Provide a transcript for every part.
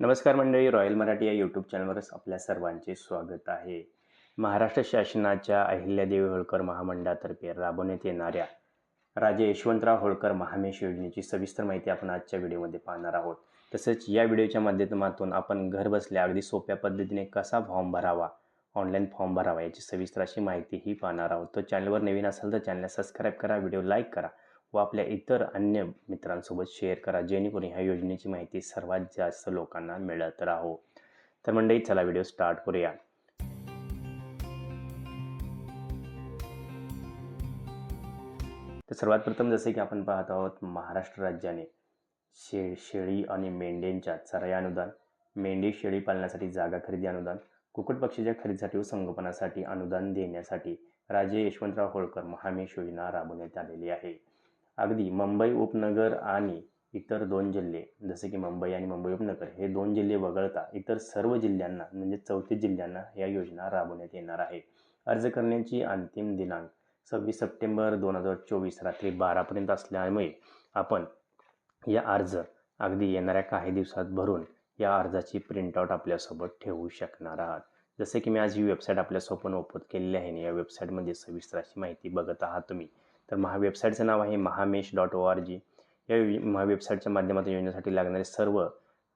नमस्कार मंडळी रॉयल मराठी या यूट्यूब चॅनलवरच आपल्या सर्वांचे स्वागत आहे. महाराष्ट्र शासनाच्या अहिल्यादेवी होळकर महामंडळातर्फे राबवण्यात येणाऱ्या राजे यशवंतराव होळकर महामेश योजनेची सविस्तर माहिती आपण आजच्या व्हिडिओमध्ये पाहणार आहोत. तसेच या व्हिडिओच्या माध्यमातून आपण घरबसल्या अगदी सोप्या पद्धतीने कसा फॉर्म भरावा ऑनलाईन फॉर्म भरावा याची सविस्तर अशी माहितीही पाहणार आहोत. तर चॅनलवर नवीन असेल तर चॅनलला सबस्क्राईब करा व्हिडिओ लाईक करा. व आपल्या इतर अन्य मित्रांसोबत शेअर करा. जेणेकरून ह्या योजनेची माहिती सर्वात जास्त लोकांना मिळत राहो. तर मंडळी चला व्हिडिओ स्टार्ट करूया. तर सर्वात प्रथम जसे की आपण पाहत आहोत महाराष्ट्र राज्याने शे शेळी आणि मेंढ्यांच्या चराई अनुदान मेंढी शेळी पालनासाठी जागा खरेदी अनुदान कुक्कुट पक्षीच्या खरेदीसाठी व संगोपनासाठी अनुदान देण्यासाठी राजे यशवंतराव होळकर महामेश योजना राबवण्यात आलेली आहे. अगदी मुंबई उपनगर आणि इतर दोन जिल्हे जसे की मुंबई आणि मुंबई उपनगर हे दोन जिल्हे वगळता इतर सर्व जिल्ह्यांना म्हणजे चौतीस जिल्ह्यांना या योजना राबवण्यात येणार आहे. अर्ज करण्याची अंतिम दिनांक सव्वीस सप्टेंबर दोन हजार चोवीस रात्री बारापर्यंत असल्यामुळे आपण या अर्ज अगदी येणाऱ्या काही दिवसात भरून या अर्जाची प्रिंटआउट आपल्यासोबत ठेवू शकणार आहात. जसे की मी आज ही वेबसाईट आपल्यासोबत ओपन केलेली आहे आणि या वेबसाईटमध्ये सविस्तर अशी माहिती बघत आहात तुम्ही. तर महा वेबसाईटचं नाव आहे महामेश डॉट ओ आर जी या महा वेबसाईटच्या माध्यमातून योजनेसाठी लागणारे सर्व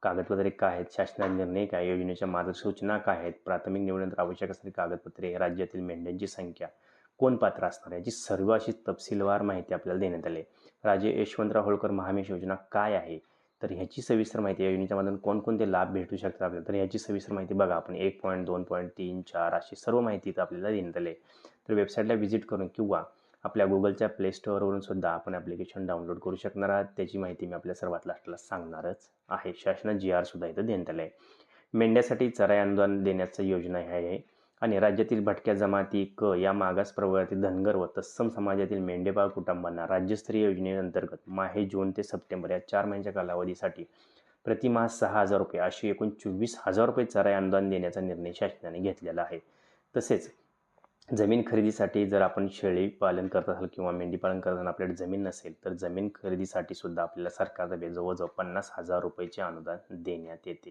कागदपत्रे काय आहेत? शासनाचे निर्णय काय? योजनेच्या मार्गसूचना काय आहेत? प्राथमिक निवडणूक आवश्यक असणारी कागदपत्रे राज्यातील मेंढ्यांची संख्या कोण पात्र असणार याची सर्व अशी तपशीलवार माहिती आपल्याला देण्यात आली आहे. राजे यशवंतराव होळकर महामेश योजना काय आहे? तर ह्याची सविस्तर माहिती या योजनेच्या मधून कोणकोणते लाभ भेटू शकतात आपल्याला? तर ह्याची सविस्तर माहिती बघा. आपण एक पॉईंट दोन पॉईंट तीन चार अशी सर्व माहिती इथं आपल्याला देण्यात आली तर वेबसाईटला व्हिजिट करून किंवा आपल्या गुगलच्या प्ले स्टोअरवरून सुद्धा आपण ॲप्लिकेशन डाउनलोड करू शकणार आहात. त्याची माहिती मी आपल्या सर्वात लास्टला सांगणारच आहे. शासना जी आर सुद्धा इथं देण्यात आलं आहे मेंढ्यासाठी चराई अनुदान देण्याचं योजना आहे. आणि राज्यातील भटक्या जमाती क या मागास प्रवर्गातील धनगर व तत्सम समाजातील मेंढेपाळ कुटुंबांना राज्यस्तरीय योजनेअंतर्गत माहे जून ते सप्टेंबर या चार महिन्याच्या कालावधीसाठी प्रतिमाह सहा हजार रुपये अशी एकूण चोवीस हजार रुपये चराई अनुदान देण्याचा निर्णय शासनाने घेतलेला आहे. तसेच जमीन खरेदीसाठी जर आपण शेळी पालन करत असाल किंवा मेंढी पालन करताना आपल्याकडे जमीन नसेल तर जमीन खरेदीसाठी सुद्धा आपल्याला सरकारतर्फे जवळजवळ पन्नास हजार रुपयाचे अनुदान देण्यात येते.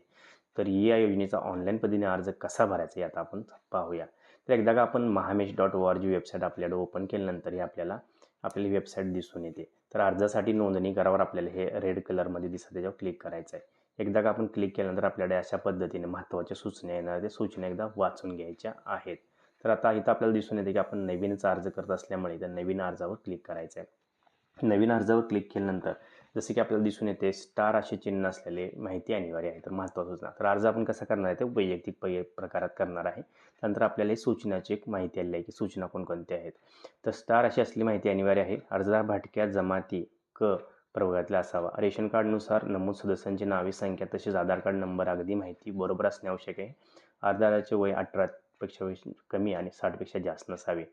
तर या योजनेचा ऑनलाईन पद्धतीने अर्ज कसा भरायचा हे आता आपण पाहूया. तर एकदा का आपण Mahamesh dot O R G website आपल्याकडे ओपन केल्यानंतर हे आपल्याला आपली वेबसाईट दिसून येते. तर अर्जासाठी नोंदणी करावर आपल्याला हे रेड कलरमध्ये दिसत त्याच्यावर क्लिक करायचं आहे. एकदा का आपण क्लिक केल्यानंतर आपल्याकडे अशा पद्धतीने महत्त्वाच्या सूचना येणार त्या सूचना एकदा वाचून घ्यायच्या आहेत. तर आता इथं आपल्याला दिसून येते की आपण नवीनच अर्ज करत असल्यामुळे त्या नवीन अर्जावर क्लिक करायचं आहे नवीन अर्जावर क्लिक केल्यानंतर जसे की आपल्याला दिसून येते स्टार असे चिन्ह असलेले माहिती अनिवार्य आहे तर महत्त्वाचं सूचना तर अर्ज आपण कसा करणार आहे ते वैयक्तिक पै प्रकारात करणार आहे. त्यानंतर आपल्याला सूचनाची एक माहिती आलेली आहे की सूचना कोणकोणत्या आहेत. तर स्टार अशी असली माहिती अनिवार्य आहे. अर्जदार भाटक्या जमाती क प्रवर्गातला असावा. रेशन कार्डनुसार नमूद सदस्यांची नावे संख्या तसेच आधार कार्ड नंबर अगदी माहिती बरोबर असणे आवश्यक आहे. अर्जदाराचे वय अठरा पेक्षा कमी आणि साठपेक्षा जास्त नसावे.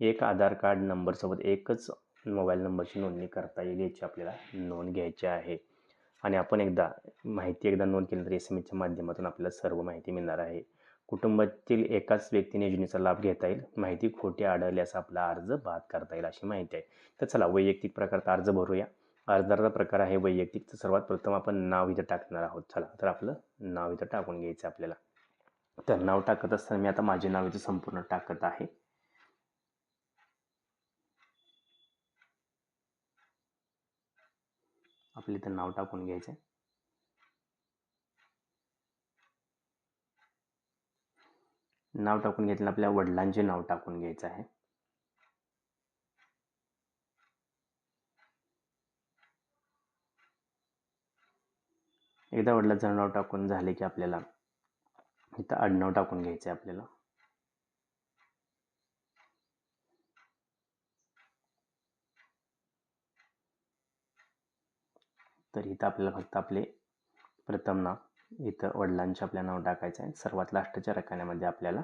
एक आधार कार्ड नंबरसोबत एकच मोबाईल नंबरची नोंदणी करता येईल याची आपल्याला नोंद घ्यायची आहे. आणि आपण एकदा माहिती एकदा नोंद केली तर एस एम एसच्या माध्यमातून आपल्याला सर्व माहिती मिळणार आहे. कुटुंबातील एकाच व्यक्तीने योजनेचा लाभ घेता येईल. माहिती खोटी आढळल्यास आपला अर्ज बाद करता येईल अशी माहिती आहे. तर चला वैयक्तिक प्रकारचा अर्ज भरूया. अर्जदाराचा प्रकार आहे वैयक्तिक. तर सर्वात प्रथम आपण नाव इथं टाकणार आहोत. चला तर आपलं नाव इथं टाकून घ्यायचं आहे आपल्याला. तर नाव टाकत असताना मी आता माझे नाव इथे संपूर्ण टाकत आहे. आपले इथं नाव टाकून घ्यायचं आहे. नाव टाकून घेतलं आपल्या वडिलांचे नाव टाकून घ्यायचं आहे. एकदा वडिलांचं नाव टाकून झाले की आपल्याला इथं आडनाव टाकून घ्यायचं आहे आपल्याला. तर इथं आपल्याला फक्त आपले प्रथम नाव इथं वडिलांचे आपल्या नाव टाकायचं आहे. सर्वात लास्टच्या रकान्यामध्ये आपल्याला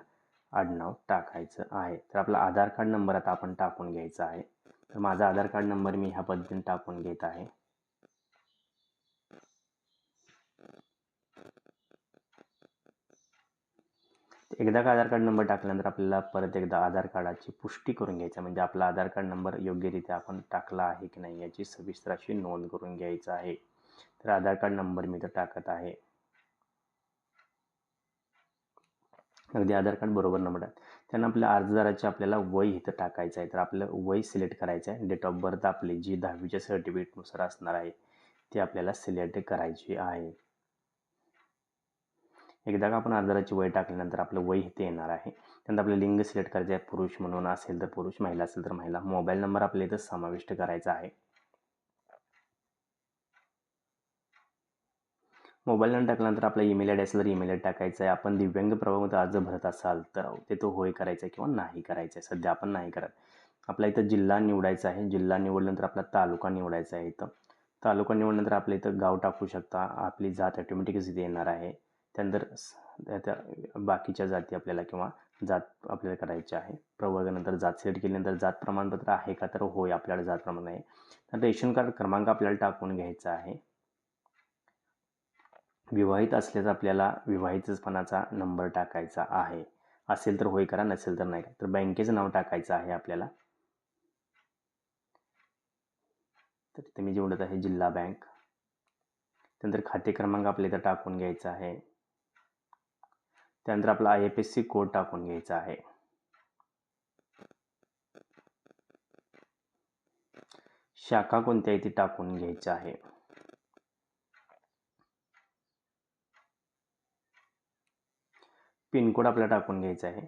आडनाव टाकायचं आहे. तर आपला आधार कार्ड नंबर आता आपण टाकून घ्यायचा आहे. तर माझा आधार कार्ड नंबर मी ह्या पद्धतीने टाकून घेत आहे. एकदा का आधार कार्ड नंबर टाकल्यानंतर आपल्याला परत एकदा आधार कार्डाची पुष्टी करून घ्यायचं. म्हणजे आपला आधार कार्ड नंबर योग्यरित्या आपण टाकला आहे की नाही याची सविस्तर अशी नोंद करून घ्यायचं आहे. तर आधार कार्ड नंबर मी तर टाकत आहे. अगदी आधार कार्ड बरोबर नंबर आहे त्यांना आपल्या अर्जदाराचे आपल्याला वय इथं टाकायचं आहे. तर आपलं वय सिलेक्ट करायचं आहे. डेट ऑफ बर्थ आपली जी दहावीच्या सर्टिफिकेटनुसार असणार आहे ती आपल्याला सिलेक्ट करायची आहे. एकदा का आपण अर्जदाराची वय टाकल्यानंतर आपलं वय इथे येणार आहे. त्यानंतर आपलं लिंग सिलेक्ट करायचं आहे. पुरुष म्हणून असेल तर पुरुष महिला असेल तर महिला. मोबाईल नंबर आपल्या इथं समाविष्ट करायचा आहे. मोबाईल नंबर टाकल्यानंतर आपला ईमेल आय डी असेल तर ईमेल आय टाकायचा आहे आपण दिव्यांग प्रभावामध्ये अर्ज भरत असाल तर ते तो होय करायचा आहे किंवा नाही करायचं आहे. सध्या आपण नाही करत. आपला इथं जिल्हा निवडायचा आहे. जिल्हा निवडल्यानंतर आपला तालुका निवडायचा आहे इथं. तालुका निवडल्यानंतर आपल्या इथं गाव टाकू शकता. आपली जात ऑटोमॅटिकच इथे येणार आहे. त्यानंतर स- त्या- त्या बाकीच्या जाती आपल्याला किंवा जात आपल्याला करायची आहे. प्रवर्गानंतर जात सिलेक्ट केल्यानंतर जात प्रमाणपत्र आहे का? तर होय आपल्याला जात प्रमाण आहे. तर रेशन कार्ड क्रमांक आपल्याला टाकून घ्यायचा आहे. विवाहित असल्याचा आपल्याला विवाहितपणाचा नंबर टाकायचा आहे. असेल तर होय करा नसेल तर नाही तर बँकेचं नाव टाकायचं आहे आपल्याला. तर इथे मी निवडत आहे जिल्हा बँक. त्यानंतर खाते क्रमांक आपल्या इथं टाकून घ्यायचा आहे. त्यानंतर आपला I F S C code टाकून घ्यायचा आहे. शाखा कोणत्या आहे ती टाकून घ्यायची आहे? पिनकोड आपला टाकून घ्यायचा आहे.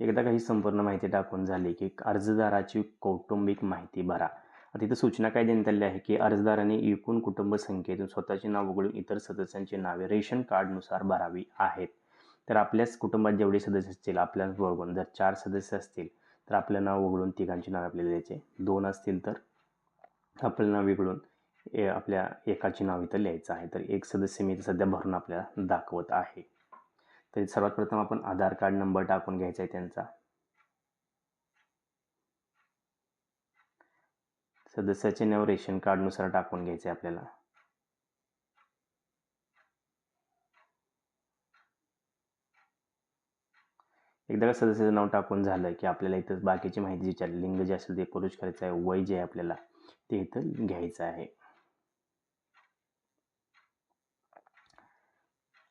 एकदा काही संपूर्ण माहिती टाकून झाली की अर्जदाराची कौटुंबिक माहिती भरा. आता सूचना काय देण्यात आली आहे की अर्जदाराने एकूण कुटुंब संख्येतून स्वतःचे नाव वगळून इतर सदस्यांची नावे रेशन कार्डनुसार भरावी आहेत. तर आपल्याच कुटुंबात जेवढे सदस्य असतील आपल्याच वगळून जर चार सदस्य असतील तर आपलं नाव वगळून तिघांची नावे आपल्याला द्यायचे. दोन असतील तर आपलं नाव वेगळून ए आपल्या एकाची नाव इथं लिहायचं आहे. तर एक सदस्य मी इथं सध्या भरून आपल्याला दाखवत आहे. तर सर्वात प्रथम आपण आधार कार्ड नंबर टाकून घ्यायचा आहे त्यांचा. सदस्याचे नाव रेशन कार्डनुसार टाकून घ्यायचे आपल्याला. एकदा का सदस्याचं नाव टाकून झालं की आपल्याला इथं बाकीची माहिती विचारली लिंग जे असेल ते पुरुष करायचं आहे वय जे आहे आपल्याला ते इथं घ्यायचं आहे.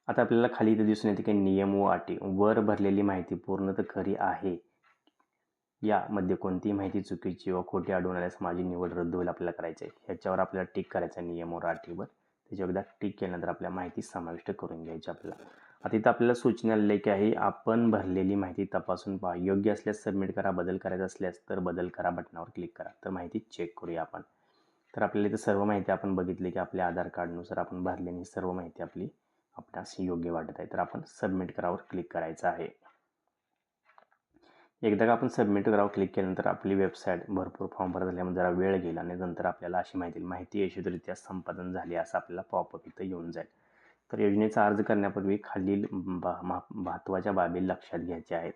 आता आपल्याला खाली इथं दिसून येते की नियम व अटी. वर भरलेली माहिती पूर्ण तर खरी आहे. यामध्ये कोणतीही माहिती चुकीची व खोटी आढळून आल्यास माझी निवड रद्द होईल आपल्याला करायचं आहे. ह्याच्यावर आपल्याला टिक करायचं आहे. नियम व अटीवर त्याच्यावर एकदा टिक केल्यानंतर आपल्या माहिती समाविष्ट करून घ्यायची आपल्याला. आता इथं आपल्याला सूचना आलेली आहे की आहे आपण भरलेली माहिती तपासून पहा. योग्य असल्यास सबमिट करा. बदल करायचा असल्यास तर बदल करा बटनावर क्लिक करा. तर माहिती चेक करूया आपण. तर आपल्याला इथं सर्व माहिती आपण बघितली की आपल्या आधार कार्डनुसार आपण भरलेली सर्व माहिती आपली आपणास योग्य वाटत आहे. तर आपण सबमिट करावर क्लिक करायचं आहे. एकदा का आपण सबमिट करावं क्लिक केल्यानंतर आपली वेबसाईट भरपूर फॉर्म भरत झाल्यामुळे जरा वेळ गेला आणि नंतर आपल्याला अशी माहिती माहिती यशस्वीरित्या संपादन झाली असं आपल्याला पॉपअप इथं येऊन जाईल. तर योजनेचा अर्ज करण्यापूर्वी खालील बा महत्त्वाच्या बाबी लक्षात घ्यायच्या आहेत.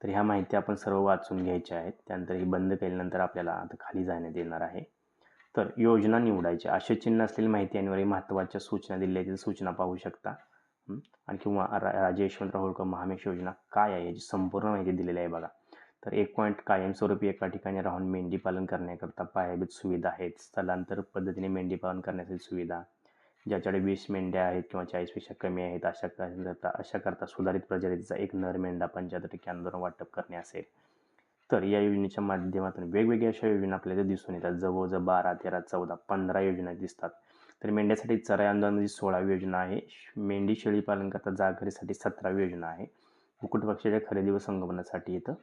तर ह्या माहिती आपण सर्व वाचून घ्यायच्या आहेत. त्यानंतर ही बंद केल्यानंतर आपल्याला आता खाली जाण्यात येणार आहे. तर योजना निवडायची. असे चिन्ह असलेली माहिती आणि महत्त्वाच्या सूचना दिल्या आहेत. सूचना पाहू शकता. आणि किंवा रा राजे यशवंतराव होळकर महामेश योजना काय आहे? याची संपूर्ण माहिती दिलेली आहे बघा. तर एक पॉईंट कायमस्वरूपी एका ठिकाणी राहून मेंढी पालन करण्याकरता पायाभूत सुविधा आहेत. स्थलांतर पद्धतीने मेंढी पालन करण्यासाठी सुविधा. ज्याच्याकडे वीस मेंढ्या आहेत किंवा चाळीसपेक्षा कमी आहेत अशा करता अशा करता सुधारित प्रजातीचा एक नर मेंढा पंच्याहत्तर टक्के आंदोलन वाटप करणे असेल. तर या योजनेच्या माध्यमातून वेगवेगळ्या अशा योजना आपल्याला दिसून येतात. जवळजवळ बारा तेरा चौदा पंधरा योजना दिसतात. तर मेंढ्यासाठी चराई आंदोलनाची सोळावी योजना आहे. मेंढी शेळी पालन करता जागरीसाठी सतरावी योजना आहे. कुक्कुट पक्षाच्या खरेदी व संगोपनासाठी इथं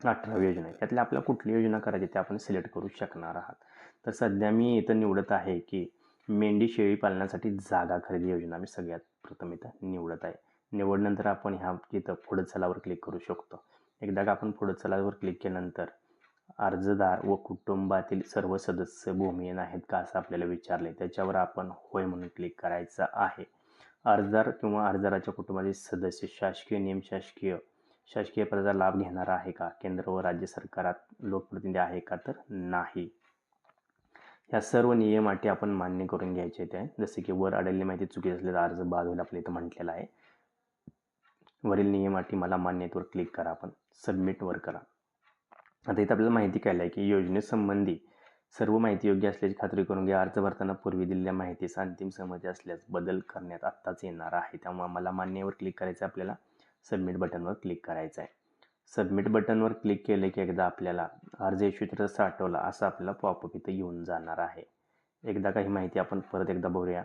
अठरावी योजना आहे त्यातल्या आपल्याला कुठली योजना करायची ते आपण सिलेक्ट करू शकणार आहात. तर सध्या मी इथं निवडत आहे की मेंढी शेळी पालनासाठी जागा खरेदी योजना मी सगळ्यात प्रथम इथं निवडत आहे. निवडल्यानंतर आपण ह्या इथं पुढं चलावर क्लिक करू शकतो. एकदा का आपण पुढं चलावर क्लिक केल्यानंतर अर्जदार व कुटुंबातील सर्व सदस्य भूमिहीन आहेत का असं आपल्याला विचारले त्याच्यावर आपण होय म्हणून क्लिक करायचं आहे. अर्जदार किंवा अर्जदाराच्या कुटुंबातील सदस्य शासकीय नियम शासकीय शासकीय पदाचा लाभ घेणारा आहे का? केंद्र व राज्य सरकारात लोकप्रतिनिधी आहे का तर नाही. या सर्व नियम अटी आपण मान्य करून घ्यायचे ते जसे की वर अडलेली माहिती चुकी असले तर अर्ज बाद होईल आपल्या इथं म्हटलेलं आहे. वरील नियम अटी मला मान्यतेवर क्लिक करा आपण. सबमिटवर करा. आता इथं आपल्याला माहिती कळलं आहे की योजनेसंबंधी सर्व माहिती योग्य असल्याची खात्री करून घ्या. अर्ज भरताना पूर्वी दिलेल्या माहितीस अंतिम सहमती असल्यास बदल करण्यात आत्ताच येणार आहे. त्यामुळे आम्हाला मान्यवर क्लिक करायचं आहे. आपल्याला सबमिट बटनवर क्लिक करायचं आहे. सबमिट बटनवर क्लिक केलं की एकदा आपल्याला अर्ज इश्यूत्र साठवला असं आपल्याला पॉपअप इथं येऊन जाणार आहे. एकदा काही माहिती आपण परत एकदा बघूया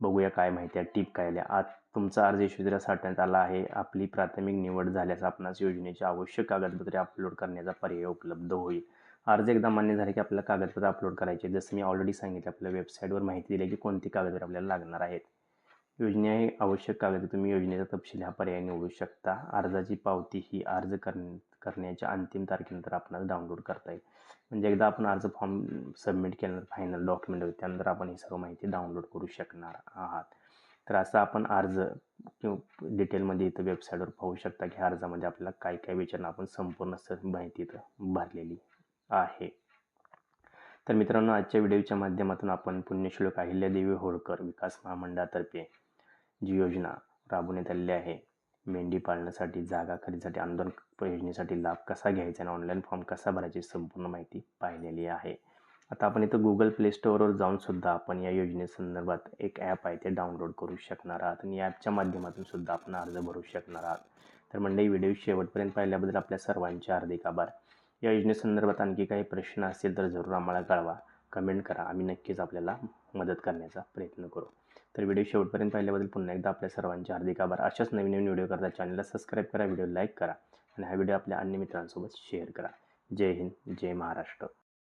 बघूया काय माहिती आहे टीप काय आल्या आज तुमचा अर्ज यशोधीला साठवण्यात आला आहे. आपली प्राथमिक निवड झाल्यास आपणास योजनेची आवश्यक कागदपत्रे अपलोड करण्याचा पर्याय उपलब्ध होईल. अर्ज एकदा मान्य झाले की आपल्याला कागदपत्र अपलोड करायचे जसं मी ऑलरेडी सांगितलं आपल्या वेबसाईटवर माहिती दिली की कोणती कागदपत्रे आपल्याला लागणार आहेत. योजने आवश्यक कागद तुम्ही योजनेचा तपशील हा पर्याय निवडू शकता. अर्जाची पावती ही अर्ज कर करण्याच्या अंतिम तारखेनंतर आपणास डाउनलोड करता येईल. म्हणजे एकदा आपण अर्ज फॉर्म सबमिट केल्यानंतर फायनल डॉक्युमेंट होईल त्यानंतर आपण ही सर्व माहिती डाउनलोड करू शकणार आहात. तर असं आपण अर्ज किंवा डिटेलमध्ये इथं वेबसाईटवर पाहू शकता की अर्जामध्ये आपल्याला काय काय विचारणं आपण संपूर्ण स माहिती इथं भरलेली आहे. तर मित्रांनो आजच्या व्हिडिओच्या माध्यमातून आपण पुण्यश्लोक अहिल्यादेवी होळकर विकास महामंडळातर्फे जी योजना राबवण्यात आलेली आहे. मेंढी पाळण्यासाठी जागा खरेदीसाठी आंदोलन योजनेसाठी लाभ कसा घ्यायचा आणि ऑनलाईन फॉर्म कसा भरायची संपूर्ण माहिती पाहिलेली आहे. आता आपण इथं गुगल प्ले स्टोअरवर जाऊनसुद्धा आपण या योजनेसंदर्भात एक ॲप आहे ते डाउनलोड करू शकणार आहात आणि या ॲपच्या माध्यमातून सुद्धा आपण अर्ज भरू शकणार आहात. तर मंडळी व्हिडिओ शेवटपर्यंत पाहिल्याबद्दल आपल्या सर्वांचे हार्दिक आभार. या योजनेसंदर्भात आणखी काही प्रश्न असतील तर जरूर आम्हाला कळवा. कमेंट करा. आम्ही नक्कीच आपल्याला मदत करण्याचा प्रयत्न करू. तर व्हिडिओ शेवटपर्यंत पाहिल्याबद्दल पुन्हा एकदा आपल्या सर्वांचे हार्दिक आभार. अशाच नवीन नवीन व्हिडिओ करता चॅनलला सबस्क्राईब करा व्हिडिओ लाईक करा आणि हा व्हिडिओ आपल्या अन्य मित्रांसोबत शेअर करा. जय हिंद जय महाराष्ट्र.